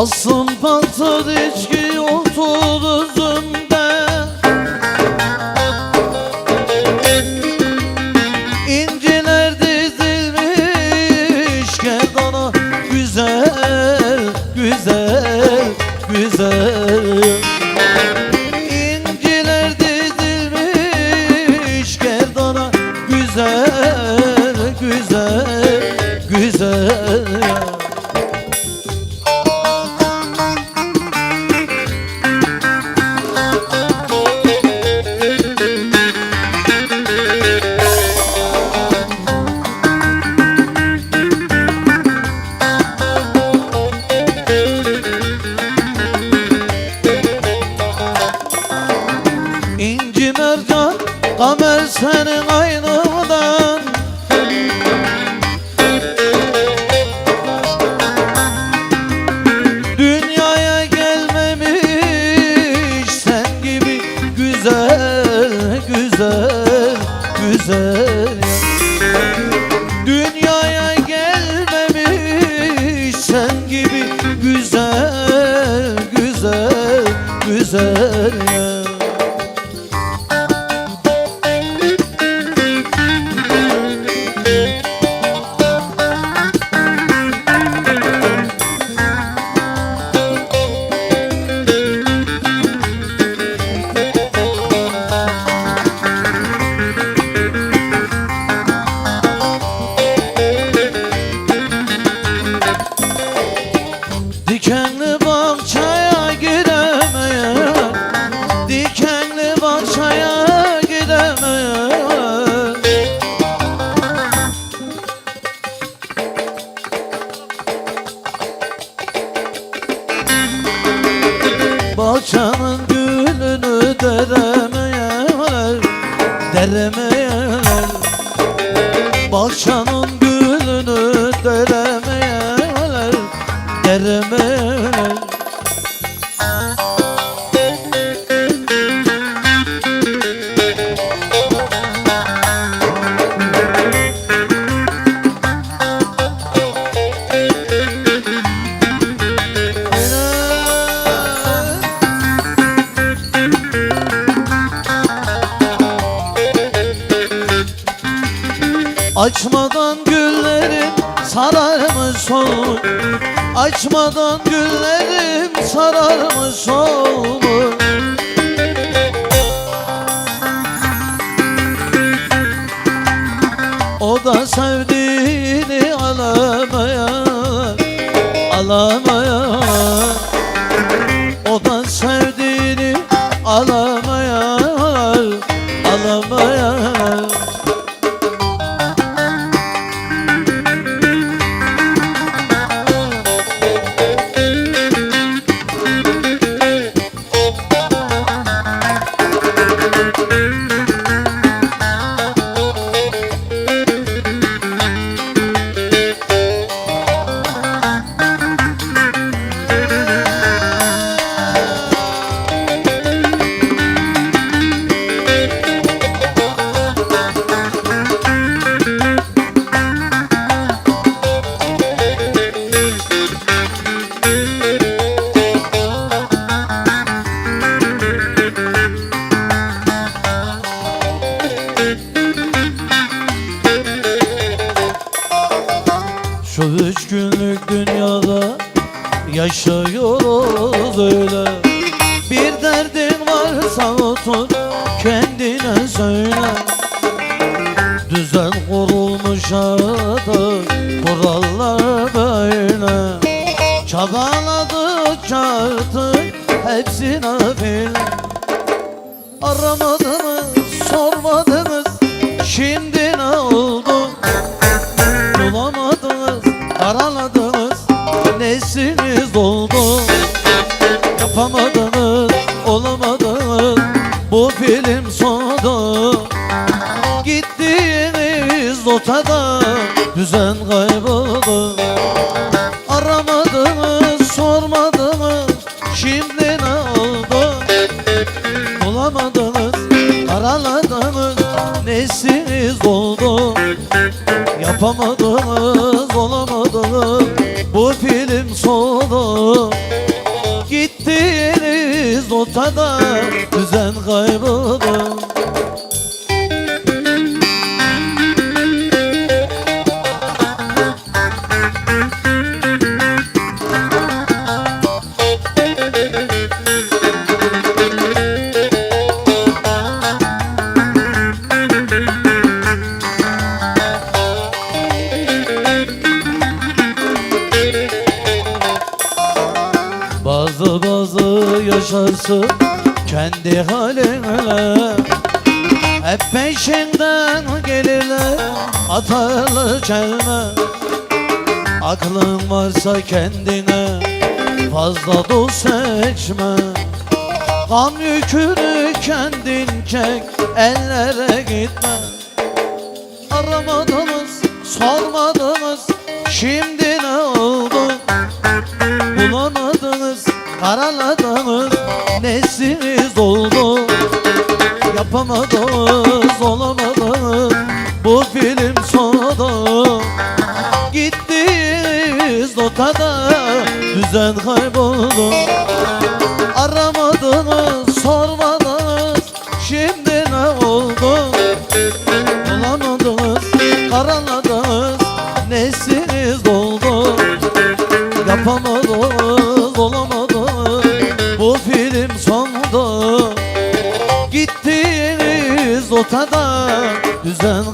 Olsun kamer senin gülünü deremeyenler Açmadan güllerim sararmış sol Açmadan güllerim sararmış sol O da sevdiğini alamaya Alamaya yaşıyoruz öyle. Bir derdin varsa otur kendine söyle. Düzen kurulmuş artık kurallar böyle. Çabaladıkça artık hepsi nafile Aramadınız sormadınız şimdi Yapamadınız, olamadınız. Bu film sonu Gittiğiniz notada Düzen kayboldu. Aramadınız, sormadınız. Şimdi ne oldu? Bulamadınız, araladınız. Nesiniz oldu? Yapamadınız, olamadınız. Bu film sonu ortada düzen kayboldu yaşarsın kendi haline Hep peşinden gelirler atarlar çelme. Aklın varsa kendine fazla dost seçme. Gam yükünü kendin çek ellere gitme. Aramadınız sormadınız şimdi ne oldu? Bulamadınız, karaladınız Yapamadınız, olamadınız Bu film sonu Gittiniz notada Düzen kayboldu. Aramadınız, sormadınız Şimdi ne oldu? Bulamadınız, karaladınız. Nesiniz oldu? Yapamadınız, olamadınız Bu film ortada Düzen